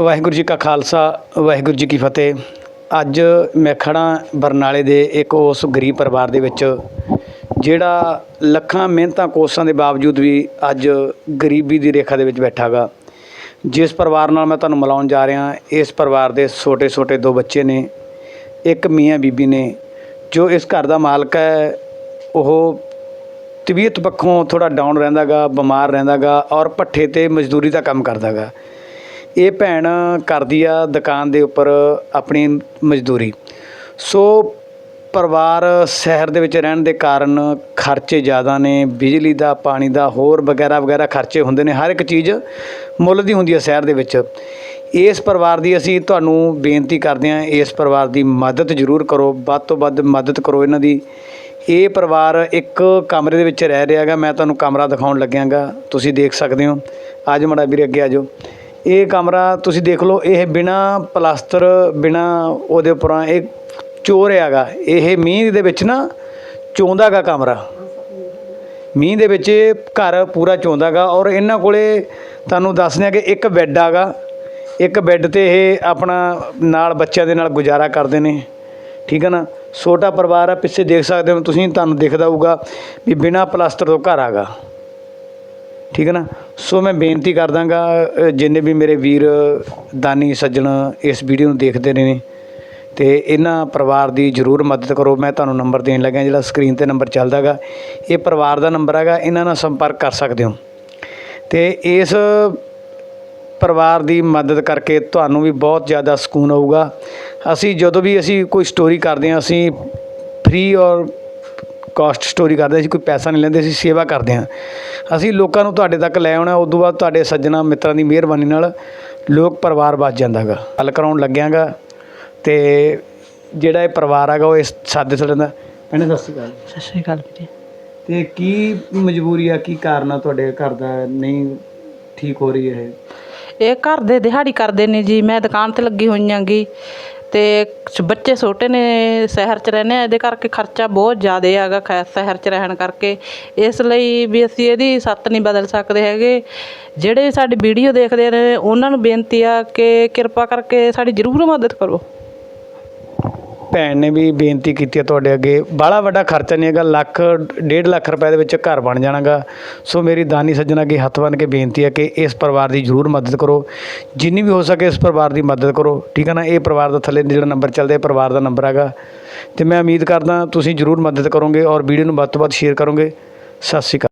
ਵਾਹਿਗੁਰੂ ਜੀ ਕਾ ਖਾਲਸਾ, ਵਾਹਿਗੁਰੂ ਜੀ ਕੀ ਫਤਿਹ। ਅੱਜ ਮੈਂ ਖੜਾ ਬਰਨਾਲੇ ਦੇ ਇੱਕ ਉਸ ਗਰੀਬ ਪਰਿਵਾਰ ਦੇ ਵਿੱਚ, ਜਿਹੜਾ ਲੱਖਾਂ ਮਿਹਨਤਾਂ ਕੋਸ਼ਿਸ਼ਾਂ ਦੇ ਬਾਵਜੂਦ ਵੀ ਅੱਜ ਗਰੀਬੀ ਦੀ ਰੇਖਾ ਦੇ ਵਿੱਚ ਬੈਠਾ ਗਾ ਜਿਸ ਪਰਿਵਾਰ ਨਾਲ ਮੈਂ ਤੁਹਾਨੂੰ ਮਿਲਾਉਣ ਜਾ ਰਿਹਾ, ਇਸ ਪਰਿਵਾਰ ਦੇ ਛੋਟੇ ਛੋਟੇ ਦੋ ਬੱਚੇ ਨੇ, ਇੱਕ ਮੀਆਂ ਬੀਬੀ ਨੇ, ਜੋ ਇਸ ਘਰ ਦਾ ਮਾਲਕ ਹੈ, ਉਹ ਤਬੀਅਤ ਪੱਖੋਂ ਥੋੜਾ ਡਾਊਨ ਰਹਿੰਦਾਗਾ, ਬਿਮਾਰ ਰਹਿੰਦਾਗਾ ਔਰ ਪੱਠੇ ਤੇ ਮਜ਼ਦੂਰੀ ਦਾ ਕੰਮ ਕਰਦਾਗਾ। ਇਹ ਭੈਣ ਕਰਦੀ ਆ ਦੁਕਾਨ ਦੇ ਉੱਪਰ ਆਪਣੀ ਮਜ਼ਦੂਰੀ। ਸੋ ਪਰਿਵਾਰ ਸ਼ਹਿਰ ਦੇ ਵਿੱਚ ਰਹਿਣ ਦੇ ਕਾਰਨ ਖਰਚੇ ਜ਼ਿਆਦਾ ਨੇ, ਬਿਜਲੀ ਦਾ, ਪਾਣੀ ਦਾ, ਹੋਰ ਵਗੈਰਾ ਵਗੈਰਾ ਖਰਚੇ ਹੁੰਦੇ ਨੇ, ਹਰ ਇੱਕ ਚੀਜ਼ ਮੁੱਲ ਦੀ ਹੁੰਦੀ ਹੈ ਸ਼ਹਿਰ ਦੇ ਵਿੱਚ। ਇਸ ਪਰਿਵਾਰ ਦੀ ਅਸੀਂ ਤੁਹਾਨੂੰ ਬੇਨਤੀ ਕਰਦੇ ਹਾਂ, ਇਸ ਪਰਿਵਾਰ ਦੀ ਮਦਦ ਜ਼ਰੂਰ ਕਰੋ, ਵੱਧ ਤੋਂ ਵੱਧ ਮਦਦ ਕਰੋ ਇਹਨਾਂ ਦੀ। ਇਹ ਪਰਿਵਾਰ ਇੱਕ ਕਮਰੇ ਦੇ ਵਿੱਚ ਰਹਿ ਰਿਹਾ ਹੈਗਾ, ਮੈਂ ਤੁਹਾਨੂੰ ਕਮਰਾ ਦਿਖਾਉਣ ਲੱਗਿਆਗਾ, ਤੁਸੀਂ ਦੇਖ ਸਕਦੇ ਹੋ। ਅੱਜ ਮੜਾ ਵੀਰੇ, ਅੱਗੇ ਆਜੋ ਇਹ ਕਮਰਾ ਤੁਸੀਂ ਦੇਖ ਲਓ, ਇਹ ਬਿਨਾ ਪਲਾਸਟਰ, ਬਿਨਾ ਉਹਦੇ ਉੱਪਰਾਂ ਇਹ ਚੋਰ ਹੈਗਾ। ਇਹ ਮੀਂਹ ਦੇ ਵਿੱਚ ਨਾ ਚੋਂਦਾਗਾ ਕਮਰਾ। ਮੀਂਹ ਦੇ ਵਿੱਚ ਘਰ ਪੂਰਾ ਚੋਂਦਾਗਾ ਔਰ ਇਹਨਾਂ ਕੋਲੇ ਤੁਹਾਨੂੰ ਦੱਸਦੇ ਆ ਕਿ ਇੱਕ ਬੈੱਡ ਆਗਾ ਇੱਕ ਬੈੱਡ ਤੇ ਇਹ ਆਪਣਾ ਨਾਲ ਬੱਚਿਆਂ ਦੇ ਨਾਲ ਗੁਜ਼ਾਰਾ ਕਰਦੇ ਨੇ। ਠੀਕ ਹੈ ਨਾ? ਛੋਟਾ ਪਰਿਵਾਰ ਆ, ਪਿੱਛੇ ਦੇਖ ਸਕਦੇ ਹੋ, ਤੁਸੀਂ, ਤੁਹਾਨੂੰ ਦਿਖਦਾ ਹੋਊਗਾ ਵੀ ਬਿਨਾ ਪਲਾਸਟਰ ਤੋਂ ਘਰ ਆਗਾ ਠੀਕ ਹੈ ਨਾ? ਸੋ ਮੈਂ ਬੇਨਤੀ ਕਰਦਾਗਾ ਅ, ਜਿੰਨੇ ਵੀ ਮੇਰੇ ਵੀਰ ਦਾਨੀ ਸੱਜਣ ਇਸ ਵੀਡੀਓ ਨੂੰ ਦੇਖਦੇ ਨੇ ਅਤੇ ਇਹਨਾਂ ਪਰਿਵਾਰ ਦੀ ਜਰੂਰ ਮਦਦ ਕਰੋ। ਮੈਂ ਤੁਹਾਨੂੰ ਨੰਬਰ ਦੇਣ ਲੱਗਿਆ ਜਿਹੜਾ ਸਕਰੀਨ ਤੇ ਨੰਬਰ ਚੱਲਦਾ ਚੱਲਦਾਗਾ। ਇਹ ਪਰਿਵਾਰ ਦਾ ਨੰਬਰ ਹੈਗਾ ਇਹਨਾਂ ਨਾਲ ਸੰਪਰਕ ਕਰ ਸਕਦੇ ਹੋ। ਅਤੇ ਇਸ ਪਰਿਵਾਰ ਦੀ ਮਦਦ ਕਰਕੇ ਤੁਹਾਨੂੰ ਵੀ ਬਹੁਤ ਜ਼ਿਆਦਾ ਸਕੂਨ ਆਊਗਾ। ਅਸੀਂ ਜਦੋਂ ਵੀ ਅਸੀਂ ਕੋਈ ਸਟੋਰੀ ਕਰਦੇ ਹਾਂ ਅਸੀਂ ਫ੍ਰੀ ਔਰ ਕਾਸਟ ਸਟੋਰੀ ਕਰਦੇ ਅਸੀਂ ਕੋਈ ਪੈਸਾ ਨਹੀਂ ਲੈਂਦੇ ਅਸੀਂ ਸੇਵਾ ਕਰਦੇ ਹਾਂ। ਅਸੀਂ ਲੋਕਾਂ ਨੂੰ ਤੁਹਾਡੇ ਤੱਕ ਲੈ ਆਉਣਾ ਉਸ ਤੋਂ ਬਾਅਦ ਤੁਹਾਡੇ ਸੱਜਣਾ ਮਿੱਤਰਾਂ ਦੀ ਮਿਹਰਬਾਨੀ ਨਾਲ ਲੋਕ ਪਰਿਵਾਰ ਬਚ ਜਾਂਦਾਗਾ ਹੱਲ ਕਰਾਉਣ ਲੱਗਿਆਗਾ ਤੇ ਜਿਹੜਾ ਇਹ ਪਰਿਵਾਰ ਹੈਗਾ ਉਹ ਇਸ ਸਾਦੇ ਥੋੜੇ ਦਾ। ਭੈਣੇ ਸਤਿ ਸ਼੍ਰੀ ਅਕਾਲ। ਸਤਿ ਸ਼੍ਰੀ ਅਕਾਲ ਵੀਰੇ। ਤੇ ਕੀ ਮਜਬੂਰੀ ਆ ਕੀ ਕਾਰਨ ਆ ਤੁਹਾਡੇ ਘਰ ਦਾ? ਨਹੀਂ ਠੀਕ ਹੋ ਰਹੀ ਇਹ? ਇਹ ਘਰ ਦੇ ਦਿਹਾੜੀ ਕਰਦੇ ਨੇ ਜੀ ਮੈਂ ਦੁਕਾਨ ਤੇ ਲੱਗੀ ਹੋਈ ਆਂਗੀ ਅਤੇ ਬੱਚੇ ਛੋਟੇ ਨੇ, ਸ਼ਹਿਰ 'ਚ ਰਹਿੰਦੇ ਆ, ਇਹਦੇ ਕਰਕੇ ਖਰਚਾ ਬਹੁਤ ਜ਼ਿਆਦਾ ਹੈਗਾ ਖੈ- ਸ਼ਹਿਰ 'ਚ ਰਹਿਣ ਕਰਕੇ। ਇਸ ਲਈ ਵੀ ਅਸੀਂ ਇਹਦੀ ਸੱਤ ਨਹੀਂ ਬਦਲ ਸਕਦੇ ਹੈਗੇ। ਜਿਹੜੇ ਸਾਡੀ ਵੀਡੀਓ ਦੇਖਦੇ ਨੇ, ਉਹਨਾਂ ਨੂੰ ਬੇਨਤੀ ਆ ਕਿ ਕਿਰਪਾ ਕਰਕੇ ਸਾਡੀ ਜ਼ਰੂਰ ਮਦਦ ਕਰੋ। ਭੈਣ ਨੇ ਵੀ ਬੇਨਤੀ ਕੀਤੀ ਹੈ ਤੁਹਾਡੇ ਅੱਗੇ। ਬਾਹਲਾ ਵੱਡਾ ਖਰਚਾ ਨਹੀਂ ਹੈਗਾ, ਲੱਖ, ਡੇਢ ਲੱਖ ਰੁਪਏ ਦੇ ਵਿੱਚ ਘਰ ਬਣ ਜਾਣਾਗਾ। ਸੋ ਮੇਰੀ ਦਾਨੀ ਸੱਜਣਾ ਅੱਗੇ ਹੱਥ ਬੰਨ੍ਹ ਕੇ ਬੇਨਤੀ ਹੈ ਕਿ ਇਸ ਪਰਿਵਾਰ ਦੀ ਜ਼ਰੂਰ ਮਦਦ ਕਰੋ। ਜਿੰਨੀ ਵੀ ਹੋ ਸਕੇ ਇਸ ਪਰਿਵਾਰ ਦੀ ਮਦਦ ਕਰੋ। ਠੀਕ ਹੈ ਨਾ? ਇਹ ਪਰਿਵਾਰ ਦਾ ਥੱਲੇ ਜਿਹੜਾ ਨੰਬਰ ਚੱਲਦਾ, ਇਹ ਪਰਿਵਾਰ ਦਾ ਨੰਬਰ ਹੈਗਾ। ਤੇ ਮੈਂ ਉਮੀਦ ਕਰਦਾ ਤੁਸੀਂ ਜ਼ਰੂਰ ਮਦਦ ਕਰੋਗੇ ਔਰ ਵੀਡੀਓ ਨੂੰ ਵੱਧ ਤੋਂ ਵੱਧ ਸ਼ੇਅਰ ਕਰੋਗੇ। ਸਤਿ ਸ਼੍ਰੀ ਅਕਾਲ।